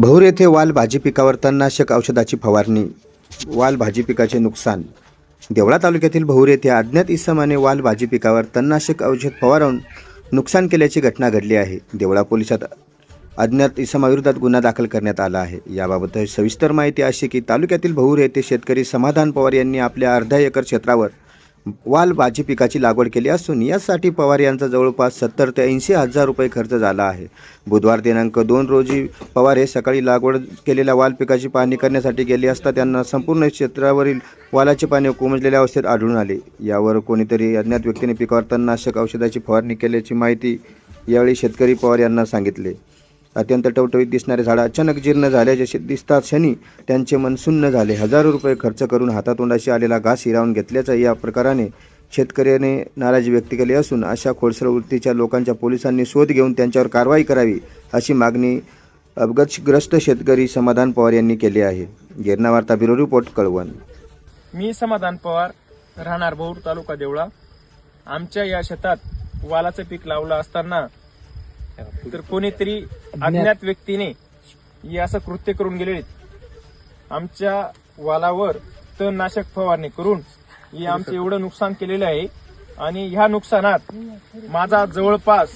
भौर येथे वाल भाजी पिकावर तणनाशक औषधाची फवारणी वाल भाजी पिकाचे नुकसान. देवळा तालुक्यातील भौर येथे अज्ञात इसमाने वाल भाजी पिकावर तणनाशक औषध फवारून नुकसान केल्याची घटना घडली आहे. देवळा पोलिसात अज्ञात इसमाविरोधात गुन्हा दाखल करण्यात आला आहे. याबाबत सविस्तर माहिती अशी की तालुक्यातील भौर येथे शेतकरी समाधान पवार यांनी आपल्या अर्धा एकर क्षेत्रावर वाल भाजी पिकाची लागवड केली असून यासाठी पवार यांचा जवळपास सत्तर ते ऐंशी हजार रुपये खर्च झाला आहे. बुधवार दिनांक दोन रोजी पवार हे सकाळी लागवड केलेल्या वाल पिकाची पाहणी करण्यासाठी गेले असता त्यांना संपूर्ण क्षेत्रावरील वालाचे पाणी कोमजलेल्या अवस्थेत आढळून आले. यावर कोणीतरी अज्ञात व्यक्तीने पिकावर तणनाशक औषधाची फवारणी केल्याची माहिती यावेळी शेतकरी पवार यांना सांगितले. अत्यंत टवटवीत दिसणारे झाडं अचानक जीर्ण झाल्याचे जसे दिसतात क्षणी त्यांचे मन सुन्न झाले. हजारो रुपये खर्च करून हातातोंडाशी आलेला घास हिरावून घेतल्याचा या प्रकाराने शेतकऱ्याने नाराजी व्यक्त केली असून अशा खोडसर वृत्तीच्या लोकांच्या पोलिसांनी शोध घेऊन त्यांच्यावर कारवाई करावी अशी मागणी अपघातग्रस्त शेतकरी समाधान पवार यांनी केली आहे. गिरणा वार्ता ब्युरो रिपोर्ट कळवण. मी समाधान पवार राहणार भौर तालुका देवळा. आमच्या या शेतात वालाचं पीक लावलं असताना तर कोणीतरी अज्ञात व्यक्तीने हे असं कृत्य करून गेले आमच्या वालावर तणनाशक फवारणी करून हे आमचं एवढं नुकसान केलेलं आहे. आणि ह्या नुकसानात माझा जवळपास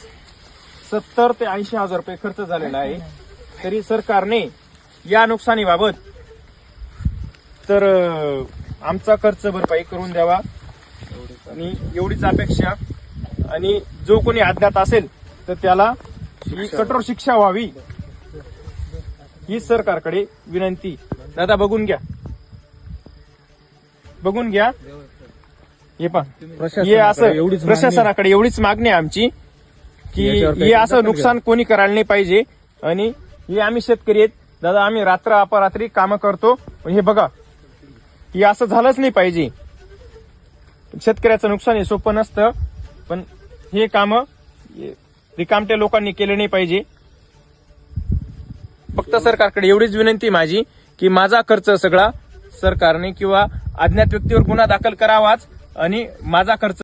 सत्तर ते ऐंशी हजार रुपये खर्च झालेला आहे. तरी सरकारने या नुकसानीबाबत तर आमचा खर्च भरपाई करून द्यावा. आणि एवढीच अपेक्षा. आणि जो कोणी अज्ञात असेल तर त्याला ही कठोर शिक्षा व्हावी. ही सरकारकडे विनंती. दादा बघून घ्या. बघून घ्या. हे पा हे असं प्रशासनाकडे एवढीच मागणी आहे आमची की हे असं नुकसान कोणी करायला नाही पाहिजे. आणि हे आम्ही शेतकरी आहेत. दादा आम्ही रात्र अपरात्री कामं करतो. हे बघा. हे असं झालंच नाही पाहिजे. शेतकऱ्याचं नुकसान हे सोपं नसतं. पण हे काम रिकामट्या लोकांनी केले नाही पाहिजे. फक्त सरकारकडे एवढीच विनंती माझी की माझा खर्च सगळा सरकारने किंवा अज्ञात व्यक्तीवर गुन्हा दाखल करावाच आणि माझा खर्च